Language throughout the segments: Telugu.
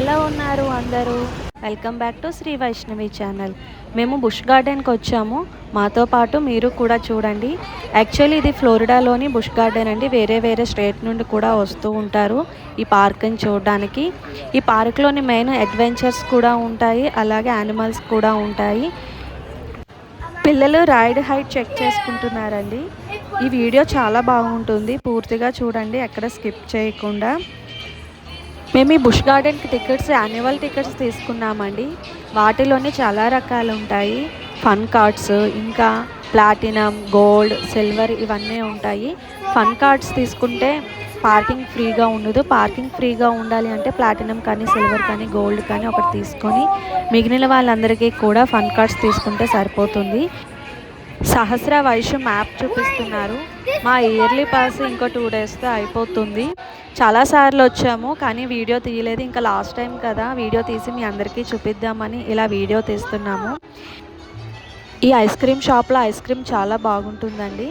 ఎలా ఉన్నారు అందరూ? Welcome back to Shri Vaishnavi channel మేము బుష్ గార్డెన్కి వచ్చాము. మాతో పాటు మీరు కూడా చూడండి. యాక్చువల్లీ ఇది ఫ్లోరిడాలోని బుష్ గార్డెన్ అండి. వేరే వేరే స్టేట్ నుండి కూడా వస్తూ ఉంటారు ఈ పార్క్ని చూడడానికి. ఈ పార్క్లోని మెయిన్ అడ్వెంచర్స్ కూడా ఉంటాయి. అలాగే యానిమల్స్ కూడా ఉంటాయి. పిల్లలు రైడ్ హైట్ చెక్ చేసుకుంటున్నారండి. ఈ వీడియో చాలా బాగుంటుంది. పూర్తిగా చూడండి. ఎక్కడ స్కిప్ చేయకుండా. మేము ఈ బుష్ గార్డెన్కి టికెట్స్ యాన్యువల్ టికెట్స్ తీసుకున్నామండి. వాటిలోనే చాలా రకాలు ఉంటాయి. ఫన్ కార్డ్స్ ఇంకా ప్లాటినం గోల్డ్ సిల్వర్ ఇవన్నీ ఉంటాయి. ఫన్ కార్డ్స్ తీసుకుంటే పార్కింగ్ ఫ్రీగా ఉండదు. పార్కింగ్ ఫ్రీగా ఉండాలి అంటే ప్లాటినం కానీ సిల్వర్ కానీ గోల్డ్ కానీ ఒకటి తీసుకొని మిగిలిన వాళ్ళందరికీ కూడా ఫన్ కార్డ్స్ తీసుకుంటే సరిపోతుంది. సహస్ర వైశ్య మ్యాప్ చూపిస్తున్నారు. మా ఇయర్లీ పాస్ ఇంకో టూ డేస్తో అయిపోతుంది. చాలాసార్లు వచ్చాము కానీ వీడియో తీయలేదు. ఇంకా లాస్ట్ టైం కదా వీడియో తీసి మీ అందరికీ చూపిద్దామని ఇలా వీడియో తీస్తున్నాము. ఈ ఐస్ క్రీమ్ షాప్లో ఐస్ క్రీమ్ చాలా బాగుంటుందండి.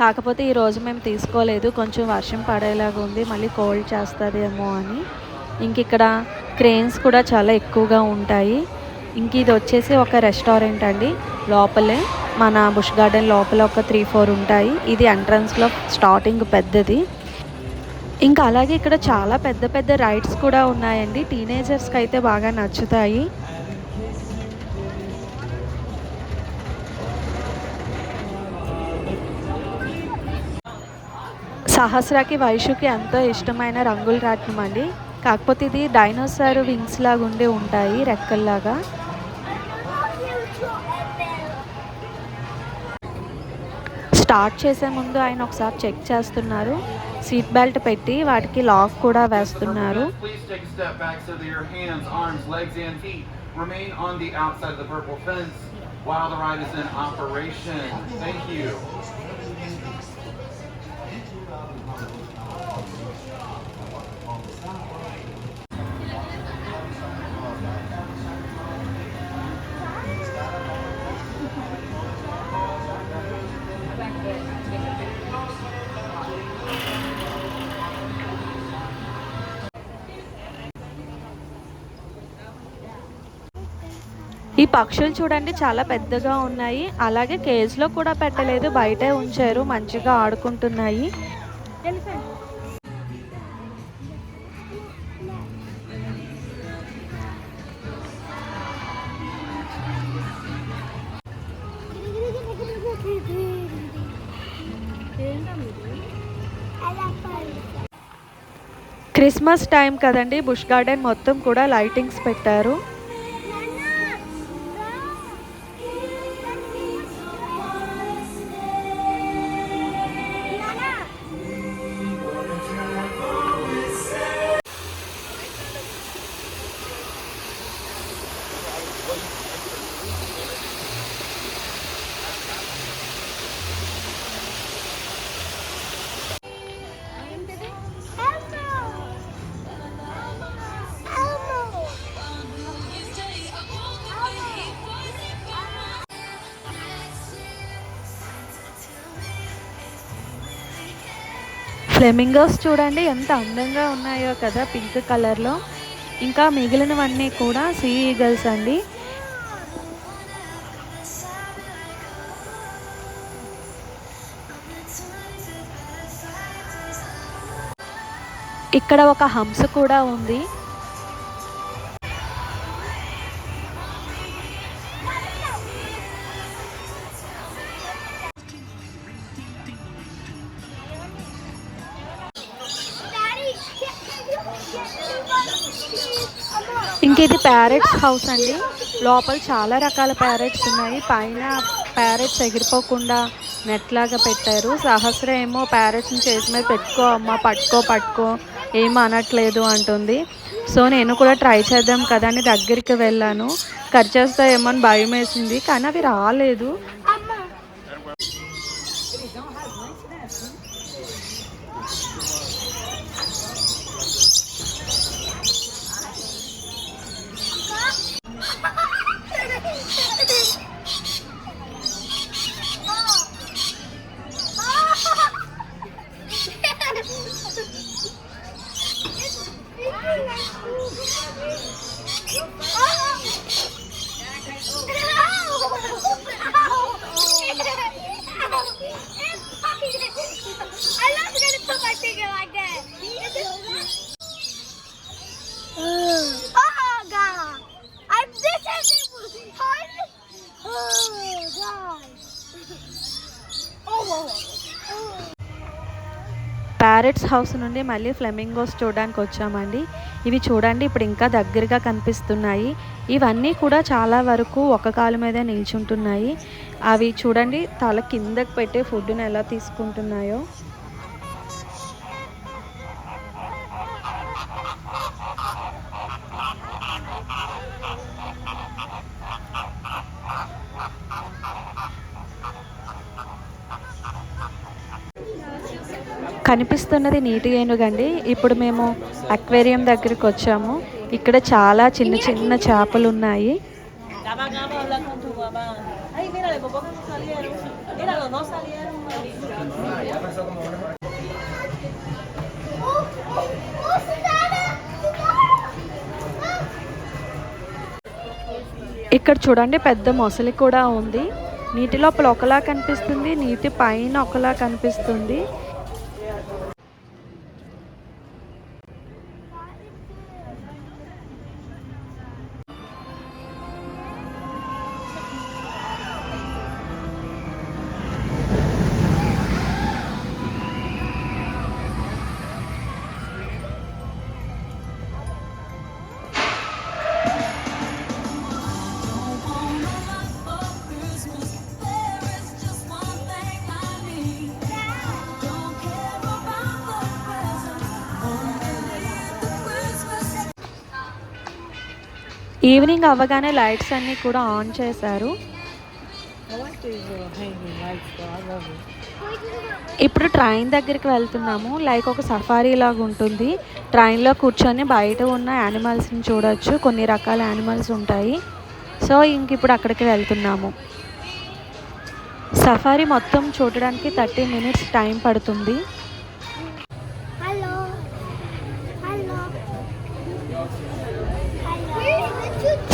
కాకపోతే ఈరోజు మేము తీసుకోలేదు. కొంచెం వర్షం పడేలాగా ఉంది. మళ్ళీ కోల్డ్ చేస్తుందేమో అని. ఇంక ఇక్కడ క్రేన్స్ కూడా చాలా ఎక్కువగా ఉంటాయి. ఇంక ఇది వచ్చేసి ఒక రెస్టారెంట్ అండి లోపలే. మన బుష్ గార్డెన్ లోపల ఒక త్రీ ఫోర్ ఉంటాయి. ఇది ఎంట్రన్స్లో స్టార్టింగ్ పెద్దది. ఇంకా అలాగే ఇక్కడ చాలా పెద్ద పెద్ద రైడ్స్ కూడా ఉన్నాయండి. టీనేజర్స్కి అయితే బాగా నచ్చుతాయి. సహస్రాకి వైషుకి ఎంతో ఇష్టమైన రంగుల రాట్నం అండి. కాకపోతే ఇది డైనోసార్ వింగ్స్ లాగా ఉండి ఉంటాయి రెక్కల్లాగా. స్టార్ట్ చేసే ముందు ఆయన ఒకసారి చెక్ చేస్తున్నారు. సీట్ బెల్ట్ పెట్టి వాటికి లాక్ కూడా వేస్తున్నారు. ఈ పక్షులు చూడండి చాలా పెద్దగా ఉన్నాయి. అలాగే కేజ్లో కూడా పెట్టలేదు బయటే ఉంచారు మంచిగా ఆడుకుంటున్నాయి. క్రిస్మస్ టైం కదండి బుష్ గార్డెన్ మొత్తం కూడా లైటింగ్స్ పెట్టారు. ఫ్లెమింగోస్ చూడండి ఎంత అందంగా ఉన్నాయో కదా పింక్ కలర్లో. ఇంకా మిగిలినవన్నీ కూడా సీ ఈగల్స్ అండి. ఇక్కడ ఒక హంస కూడా ఉంది. ఇంక ఇది ప్యారెట్స్ హౌస్ అండి. లోపల చాలా రకాల ప్యారెట్స్ ఉన్నాయి. పైన ప్యారెట్స్ ఎగిరిపోకుండా నెట్ లాగా పెట్టారు. సహస్ర ఏమో ప్యారెట్స్ని చేసి మీద పెట్టుకో అమ్మ పట్టుకో పట్టుకో ఏం అనట్లేదు అంటుంది. సో నేను కూడా ట్రై చేద్దాం కదా అని దగ్గరికి వెళ్ళాను. కట్ చేస్తాయేమో అని భయం వేసింది కానీ అవి రాలేదు. I'm not gonna put my finger like that. Parrots house నుండి మళ్ళీ ఫ్లెమింగోస్ చూడడానికి వచ్చామండి. ఇవి చూడండి ఇప్పుడు ఇంకా దగ్గరగా కనిపిస్తున్నాయి. ఇవన్నీ కూడా చాలా వరకు ఒక కాలు మీద నిల్చుంటున్నాయి. అవి చూడండి తల కిందకు పెట్టే ఫుడ్ను ఎలా తీసుకుంటున్నాయో. కనిపిస్తున్నది నీటి ఏనుగండి ఇప్పుడు మేము అక్వేరియం దగ్గరికి వచ్చాము. ఇక్కడ చాలా చిన్న చిన్న చేపలు ఉన్నాయి. ఇక్కడ చూడండి పెద్ద మొసలి కూడా ఉంది. నీటి లోపల ఒకలా కనిపిస్తుంది నీటి పైన ఒకలా కనిపిస్తుంది. ఈవినింగ్ అవ్వగానే లైట్స్ అన్నీ కూడా ఆన్ చేశారు. ఇప్పుడు ట్రైన్ దగ్గరికి వెళ్తున్నాము. లైక్ ఒక సఫారీ లాగా ఉంటుంది. ట్రైన్లో కూర్చొని బయట ఉన్న యానిమల్స్ని చూడొచ్చు. కొన్ని రకాల యానిమల్స్ ఉంటాయి. సో ఇంక ఇప్పుడు అక్కడికి వెళ్తున్నాము. సఫారీ మొత్తం చూడడానికి థర్టీ మినిట్స్ టైం పడుతుంది.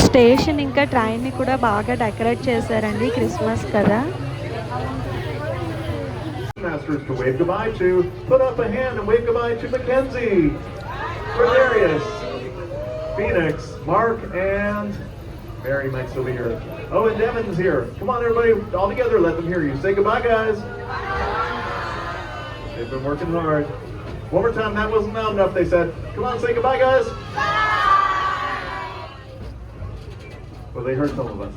స్టేషన్ ఇంకా ట్రైన్ని కూడా బాగా డెకరేట్ చేశారండి క్రిస్మస్ కదా Masters to wave goodbye to. Put up a hand and wave goodbye to Mackenzie, Rodarius, Phoenix, Mark, and Mary might still be here. Oh, and Devin's here. Come on, everybody, all together, let them hear you. Say goodbye, guys. They've been working hard. One more time, that wasn't loud enough, they said. Come on, say goodbye, guys. Well, they heard some of us.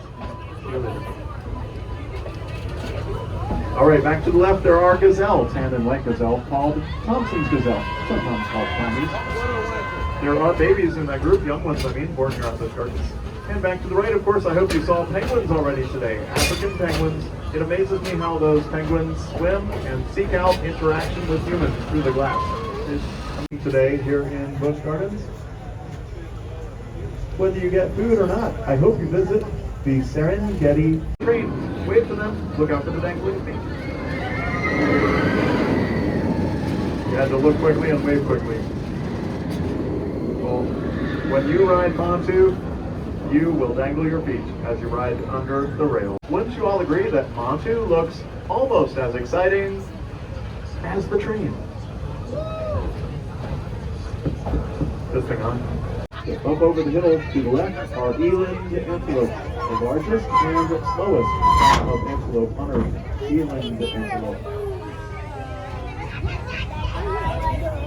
All right, back to the left, there are gazelles, tan and white gazelle, called Thompson's gazelle, sometimes called Tommies. There are babies in that group, young ones, I mean, born here on the gardens. And back to the right, of course, I hope you saw penguins already today. African penguins. It amazes me how those penguins swim and seek out interaction with humans through the glass. It's today here in Busch Gardens. Whether you get food or not, I hope you visit the Serengeti Train. Wait for them. Look out for the dangling feet. You had to look quickly and wave quickly. Well, when you ride Montu, you will dangle your feet as you ride under the rail. Wouldn't you all agree that Montu looks almost as exciting as the train? This thing on. Up over the hill to the left are eland antelope, the largest and slowest of antelope hunters. Eland antelope.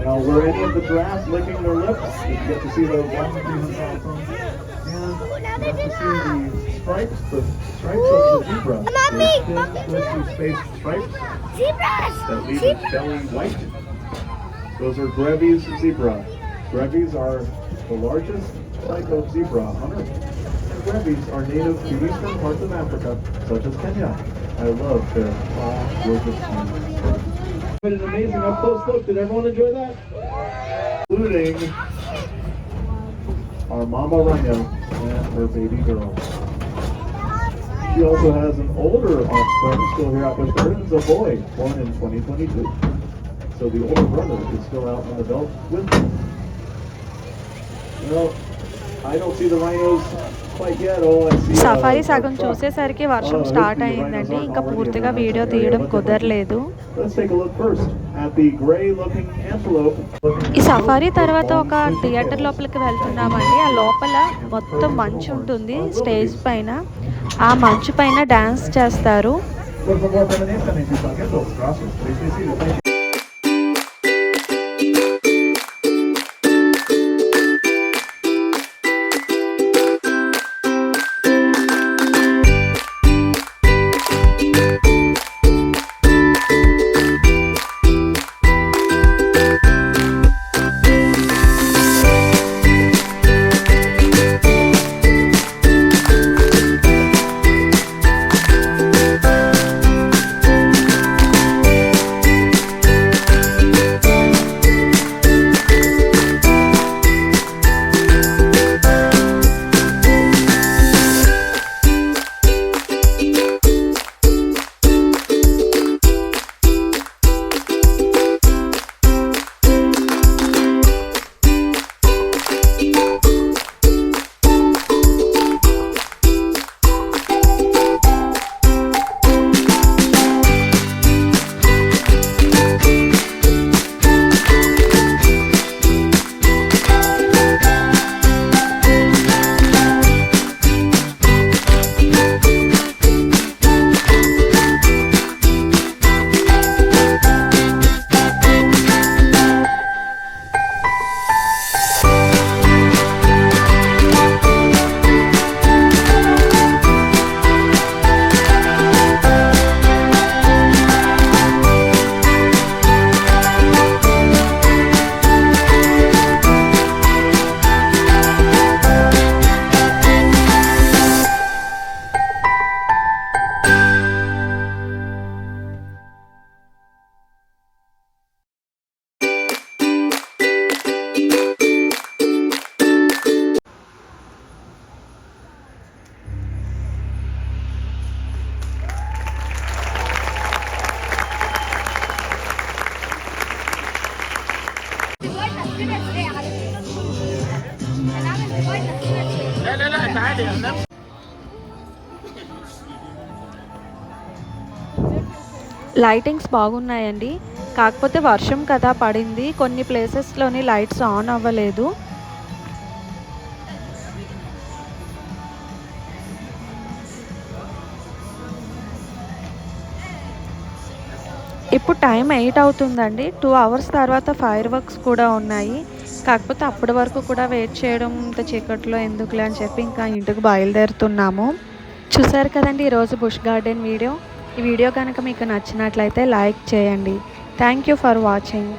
Now, were any of the giraffes licking their lips? You get to see those long pieces of them? And you got to see the stripes, the stripes of the zebra. Mommy, Those mommy, thin, closely spaced stripes that Zebras! leave its belly white. Those are Grevy's zebra. Grevy's are the largest type of zebra on earth. And Grevy's are native to eastern parts of Africa, such as Kenya. I love their tall, gorgeous. But an amazing up close look. Did everyone enjoy that? Including our mama rhino and her baby girl. She also has an older offspring still here at Busch Gardens, a boy born in 2022. So the older brother is still out on the belt with them. Safari సగం. చూసేసరికి వర్షం స్టార్ట్ the అయిందండి. ఇంకా పూర్తిగా వీడియో తీయడం. కుదరలేదు. ఈ సఫారీ తర్వాత ఒక థియేటర్ లోపలికి వెళ్తున్నామండి. ఆ లోపల మొత్తం మంచు ఉంటుంది స్టేజ్ పైన. ఆ మంచు పైన డ్యాన్స్ చేస్తారు. లైటింగ్స్ బాగున్నాయండి. కాకపోతే వర్షం కదా పడింది. కొన్ని ప్లేసెస్లోని లైట్స్ ఆన్ అవ్వలేదు. ఇప్పుడు టైం ఎయిట్ అవుతుందండి. టూ అవర్స్ తర్వాత ఫైర్ వర్క్స్ కూడా ఉన్నాయి. కాకపోతే అప్పటి వరకు కూడా వెయిట్ చేయడం ఇంత చీకట్లో ఎందుకులే అని చెప్పి ఇంకా ఇంటికి బయలుదేరుతున్నాము. చూసారు కదండి ఈరోజు బుష్ గార్డెన్ వీడియో ఈ వీడియో కనుక మీకు నచ్చినట్లయితే లైక్ చేయండి. Thank you for watching